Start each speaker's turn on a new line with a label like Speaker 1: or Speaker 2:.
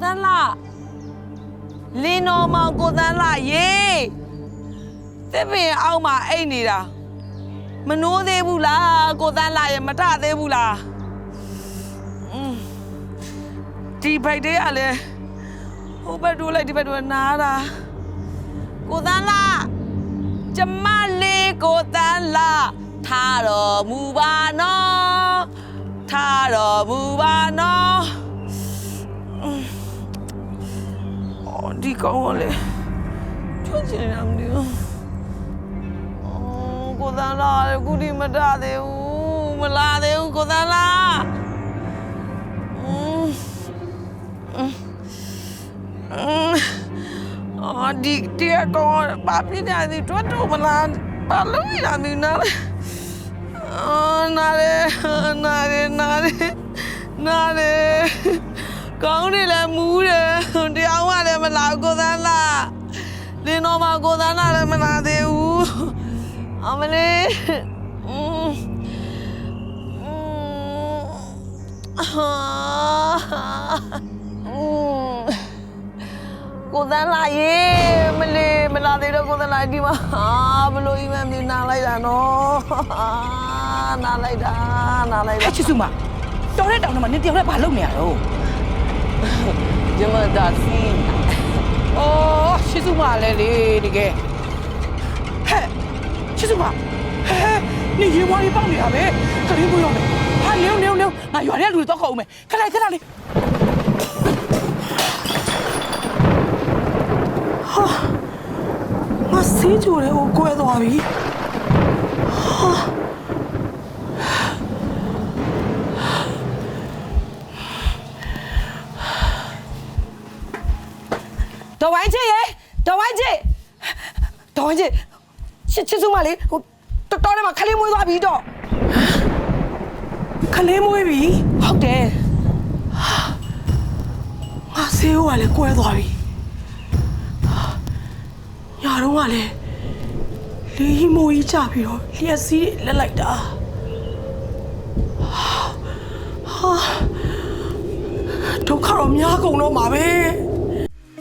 Speaker 1: သန်းလာလင်းတော်မောင်ကိုသန်းလာရေတစ်ပင်အောက်မှာအိတ်နေတာမနိုးသေးဘူးလားကိုသန်းလာရဲ့မထသေးဘူးလားอืมဒီဘိုက်တွေကလည်းဟိုဘက်တို့လိုက်ဒီဘက်တို့နားတာကိုသန်းလာကျမလေးကိုသန်းလာထားတော်မူပါနော်ထားတော်မူပါ ဒီကောင်းကလေကျွတ်ချင်ရမလို့အော်ကိုသားလားကုဒီမတသေးဘူးမလာသေးဘူးကိုသားလားအော်ဒီတရကောဘာဖြစ်နေသည်တွတ်တော့မလားဘာလို့ရမင်းနာလဲအော်နာရဲနာရဲနာရဲနာရဲကောင်းတယ်လဲမူးတယ် လာကိုသားလာလင်းတော့မကိုသားလာလည်းမလာသေးဘူးအမလေးကိုသားလာရေမလေးမလာသေးတော့ကိုသားလာဒီမှာဘလို့အိမ်မမလေးနာလိုက်တာနော်နာလိုက်တာနာလိုက်တာအဲ့
Speaker 2: ချစ်စုမတော်တဲ့တောင်တော့မနေတယောက်နဲ့ဘာလုပ်နေရတော့
Speaker 1: Jemma Darcy
Speaker 2: အော်ချစ်စုမလည်းလေတကယ်ဟဲ့ချစ်စုမဟဲ့နင်ရေမွားလေးပေါက်နေတာပဲခလေးမွေးရောမယ်ဟာနေနေနေငါရွာထဲကလူတွေတော့ခေါ်အောင်မယ်ခလိုက်ခလိုက်လေးဟာငါစေးကြိုတယ်ကိုကွဲသွားပြီ တော်ဝိုင်းချစ်ရေတော်ဝိုင်းချစ်တော်ဝိုင်းချစ်ချစ်ချစ်စုမလေးဟိုတော်တော်ထဲမှာခလေးမွေးသွားပြီတော့ခလေးမွေးပြီဟုတ်တယ်ငါဆေးဦးကလည်းကွဲသွားပြီညာတော့ကလည်းလေဟီမိုကြီးကြပြီးတော့လျှက်စီးလက်လိုက်တာဟာဒုက္ခတော့များကုန်တော့မှာပဲ